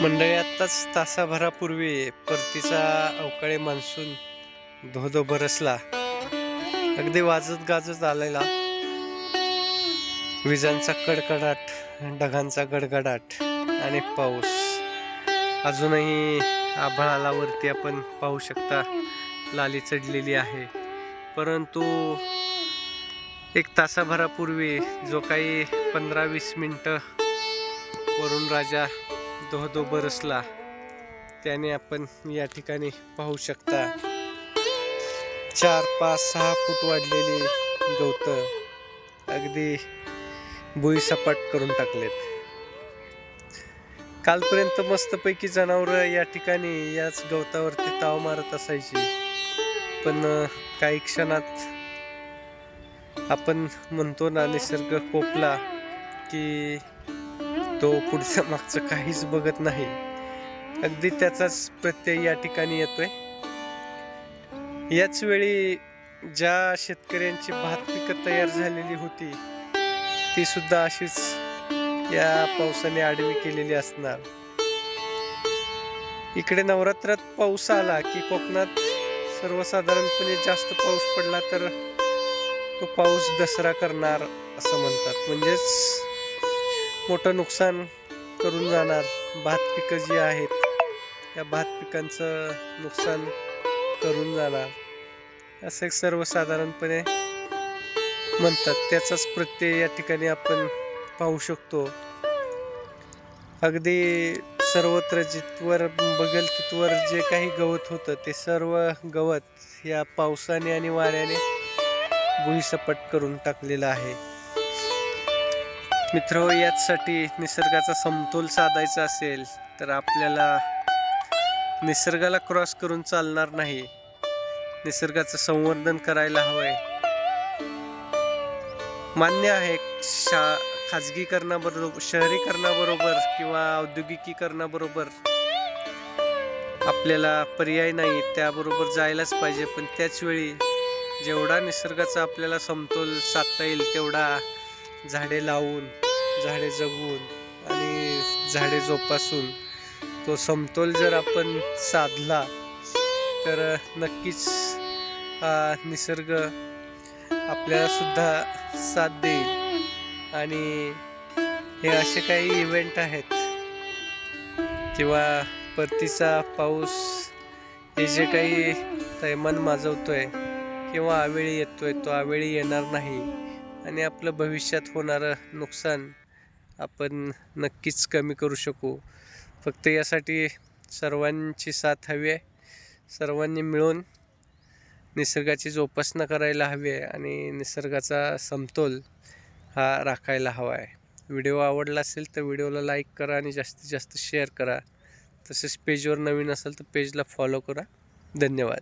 मंडळी आत्ताच तासाभरापूर्वी परतीचा अवकाळी मान्सून धो धो बरसला. अगदी वाजत गाजत आलेला. विजांचा कडकडाट ढगांचा गडगडाट आणि पाऊस. अजूनही आभाळालावरती आपण पाहू शकता लाली चढलेली आहे. परंतु एक तासाभरापूर्वी जो काही पंधरा वीस मिनटं वरुण राजा धो बरसला त्याने आपण या ठिकाणी पाहू शकता. चार पाच सहा फूट वाढलेली गवत अगदी भुईसपाट करून टाकलेत. कालपर्यंत मस्तपैकी जनावरं या ठिकाणी याच गवतावरती ताव मारत असायची. पण काही क्षणात आपण म्हणतो ना निसर्ग कोपला की तो पुढचं मागचं काहीच बघत नाही. अगदी त्याचाच प्रत्यय या ठिकाणी येतोय. याच वेळी ज्या शेतकऱ्यांची भात पिकं तयार झालेली होती ती सुद्धा अशीच या पावसाने आडवी केलेली असणार. इकडे नवरात्रात पाऊस आला की कोकणात सर्वसाधारणपणे जास्त पाऊस पडला तर तो पाऊस दसरा करणार असं म्हणतात. म्हणजेच मोठं नुकसान करून जाणार भात पिकं जी आहेत त्या भात पिकांचं नुकसान करून जाणार. असं एक सर्वसाधारणपणे म्हणतात. त्याचाच प्रत्यय या ठिकाणी आपण पाहू शकतो. अगदी सर्वत्र जितवर बघेल तितवर जे काही गवत होतं ते सर्व गवत या पावसाने आणि वाऱ्याने भुईसपाट करून टाकलेलं आहे. मित्र याचसाठी निसर्गाचा समतोल साधायचा असेल तर आपल्याला निसर्गाला क्रॉस करून चालणार नाही. निसर्गाचं संवर्धन करायला हवंय. मान्य आहे शा खाजगीकरणाबरोबर शहरीकरणाबरोबर किंवा औद्योगिकीकरणाबरोबर आपल्याला पर्याय नाही त्याबरोबर जायलाच पाहिजे. पण त्याच वेळी जेवढा निसर्गाचा आपल्याला समतोल साधता येईल तेवढा झाडे लावून झाडे जगवून आणि झाडे जोपासून तो समतोल जर आपण साधला तर नक्कीच निसर्ग आपल्याला सुद्धा साथ देईल. आणि हे असे काही इव्हेंट आहेत किंवा परतीचा पाऊस हे जे काही तैमान माजवतोय किंवा आवेळी येतोय तो आवेळी येणार नाही. आणि आपलं भविष्यात होणारं नुकसान आपण नक्कीच कमी करू शकू. फक्त यासाठी सर्वांची साथ हवी आहे. सर्वांनी मिळून निसर्गाची जोपासना करायला हवी आहे आणि निसर्गाचा समतोल हा राखायला हवा आहे. व्हिडिओ आवडला असेल तर व्हिडिओला लाईक करा आणि जास्तीत जास्त शेअर करा. तसेच पेजवर नवीन असेल तर पेजला फॉलो करा. धन्यवाद.